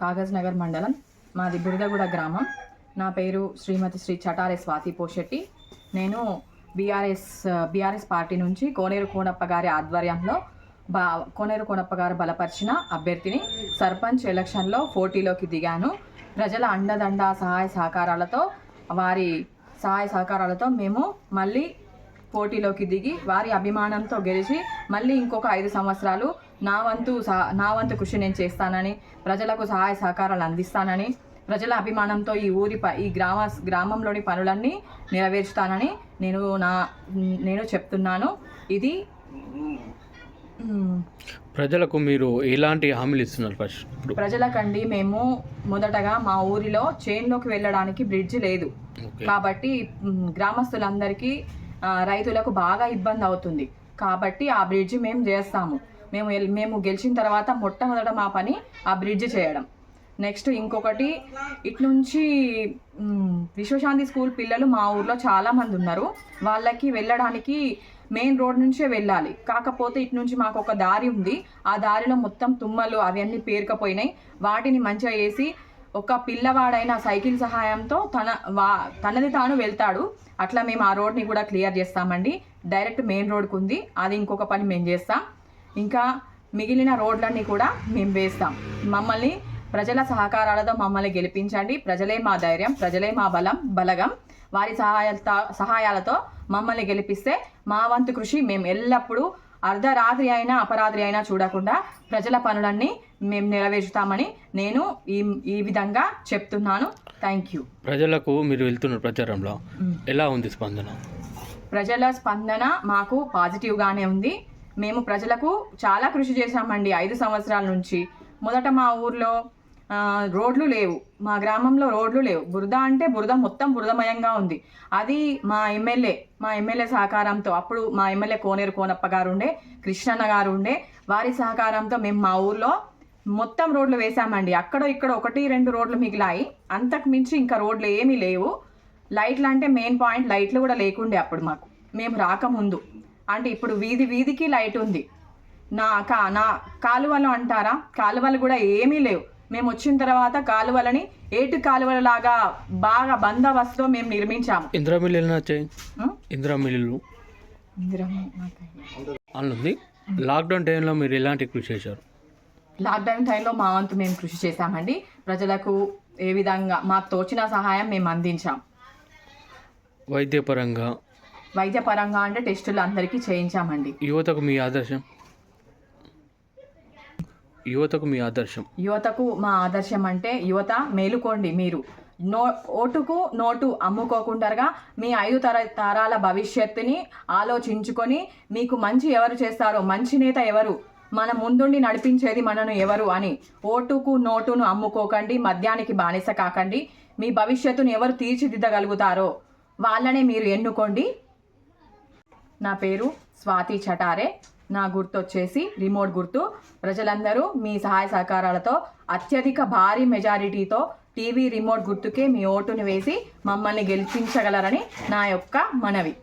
కాగజ్ నగర్ మండలం మాది బురదగూడ గ్రామం. నా పేరు శ్రీమతి శ్రీ చటారే స్వాతి పోషెట్టి నేను బీఆర్ఎస్ బీఆర్ఎస్ పార్టీ నుంచి కోనేరు కోనప్ప గారి ఆధ్వర్యంలో బా కోనేరు కోనప్ప గారు బలపరిచిన అభ్యర్థిని సర్పంచ్ ఎలక్షన్లో పోటీలోకి దిగాను. ప్రజల అండదండ సహాయ సహకారాలతో వారి సహాయ సహకారాలతో మేము మళ్ళీ పోటీలోకి దిగి వారి అభిమానంతో గెలిచి మళ్ళీ ఇంకొక ఐదు సంవత్సరాలు నా వంతు నా వంతు కృషి నేను చేస్తానని ప్రజలకు సహాయ సహకారాలు అందిస్తానని ప్రజల అభిమానంతో ఈ ఊరి ప ఈ గ్రామ గ్రామంలోని పనులన్నీ నెరవేర్చుతానని నేను నా నేను చెప్తున్నాను. ఇది ప్రజలకు మీరు ఎలాంటి హామీలు ఇస్తున్నారు ఫస్ట్? ప్రజలకండి మేము మొదటగా మా ఊరిలో చేన్లోకి వెళ్ళడానికి బ్రిడ్జ్ లేదు. కాబట్టి గ్రామస్తులందరికీ రైతులకు బాగా ఇబ్బంది అవుతుంది. కాబట్టి ఆ బ్రిడ్జ్ మేము చేస్తాము. మేము మేము గెలిచిన తర్వాత మొట్టమొదట మా పని ఆ బ్రిడ్జ్ చేయడం. నెక్స్ట్ ఇంకొకటి ఇట్నుంచి విశ్వశాంతి స్కూల్ పిల్లలు మా ఊర్లో చాలామంది ఉన్నారు. వాళ్ళకి వెళ్ళడానికి మెయిన్ రోడ్ నుంచే వెళ్ళాలి. కాకపోతే ఇటు నుంచి మాకు ఒక దారి ఉంది. ఆ దారిలో మొత్తం తుమ్మలు అవన్నీ పేరుకపోయినాయి. వాటిని మంచిగా వేసి ఒక పిల్లవాడైన సైకిల్ సహాయంతో తన వా తనది తాను వెళ్తాడు. అట్లా మేము ఆ రోడ్ని కూడా క్లియర్ చేస్తామండి. డైరెక్ట్ మెయిన్ రోడ్కి ఉంది. అది ఇంకొక పని మేము చేస్తాం. ఇంకా మిగిలిన రోడ్లన్నీ కూడా మేము వేస్తాం. మమ్మల్ని ప్రజల సహకారాలతో మమ్మల్ని గెలిపించండి. ప్రజలే మా ధైర్యం ప్రజలే మా బలం బలగం. వారి సహాయాలతో సహాయాలతో మమ్మల్ని గెలిపిస్తే మా వంతు కృషి మేము ఎల్లప్పుడూ అర్ధరాత్రి అయినా అపరాత్రి అయినా చూడకుండా ప్రజల పనులన్నీ మేము నెరవేర్చుతామని నేను ఈ ఈ విధంగా చెప్తున్నాను. థ్యాంక్ యూ ప్రజలకు మీరు వెళ్తున్న ప్రచారంలో. ఎలా ఉంది స్పందన? ప్రజల స్పందన మాకు పాజిటివ్గానే ఉంది. మేము ప్రజలకు చాలా కృషి చేశామండి ఐదు సంవత్సరాల నుంచి. మొదట మా ఊర్లో రోడ్లు లేవు. మా గ్రామంలో రోడ్లు లేవు. బురద అంటే బురద మొత్తం బురదమయంగా ఉంది. అది మా ఎమ్మెల్యే మా ఎమ్మెల్యే సహకారంతో అప్పుడు మా ఎమ్మెల్యే కోనేరు కోనప్ప గారు ఉండే కృష్ణన్న గారు ఉండే వారి సహకారంతో మేము మా ఊర్లో మొత్తం రోడ్లు వేసామండి అక్కడ ఇక్కడ ఒకటి రెండు రోడ్లు మిగిలాయి. అంతకు మించి ఇంకా రోడ్లు ఏమీ లేవు. లైట్లు అంటే మెయిన్ పాయింట్ లైట్లు కూడా లేకుండే అప్పుడు మాకు. మేము రాకముందు. అంటే ఇప్పుడు వీధి వీధికి లైట్ ఉంది. నా కా నా కాలువలు అంటారా? కాలువలు కూడా ఏమీ లేవు. మేము వచ్చిన తర్వాత కాలువలని ఏటు కాలువలలాగా బాగా బందోబస్తులో మేము నిర్మించాము. ఇందిరా ఉం? ఇందిరా లాక్డౌన్ టైంలో మీరు ఎలాంటి కృషి చేశారు? లాక్డౌన్ టైంలో మా వంతు మేము కృషి చేశామండి. ప్రజలకు ఏ విధంగా మాకు తోచిన సహాయం మేము అందించాం. వైద్యపరంగా వైద్యపరంగా అంటే టెస్టులు అందరికీ చేయించామండి. యువతకు మీ ఆదర్శం. యువతకు మీ ఆదర్శం. యువతకు మా ఆదర్శం అంటే యువత మేలుకోండి మీరు. నో ఓటుకు నోటు అమ్ముకోకుండా మీ ఐదు తర తరాల భవిష్యత్తుని ఆలోచించుకొని మీకు మంచి ఎవరు చేస్తారో మంచి నేత ఎవరు? మన ముందుండి నడిపించేది మనను ఎవరు అని. ఓటుకు నోటును అమ్ముకోకండి మద్యానికి బానిస కాకండి. మీ భవిష్యత్తును ఎవరు తీర్చిదిద్దగలుగుతారో వాళ్ళనే మీరు ఎన్నుకోండి. నా పేరు స్వాతి చటారే. నా గుర్తు వచ్చేసి రిమోట్ గుర్తు. ప్రజలందరూ మీ సహాయ సహకారాలతో అత్యధిక భారీ మెజారిటీతో టీవీ రిమోట్ గుర్తుకే మీ ఓటుని వేసి మమ్మల్ని గెలిపించగలరని నా యొక్క మనవి.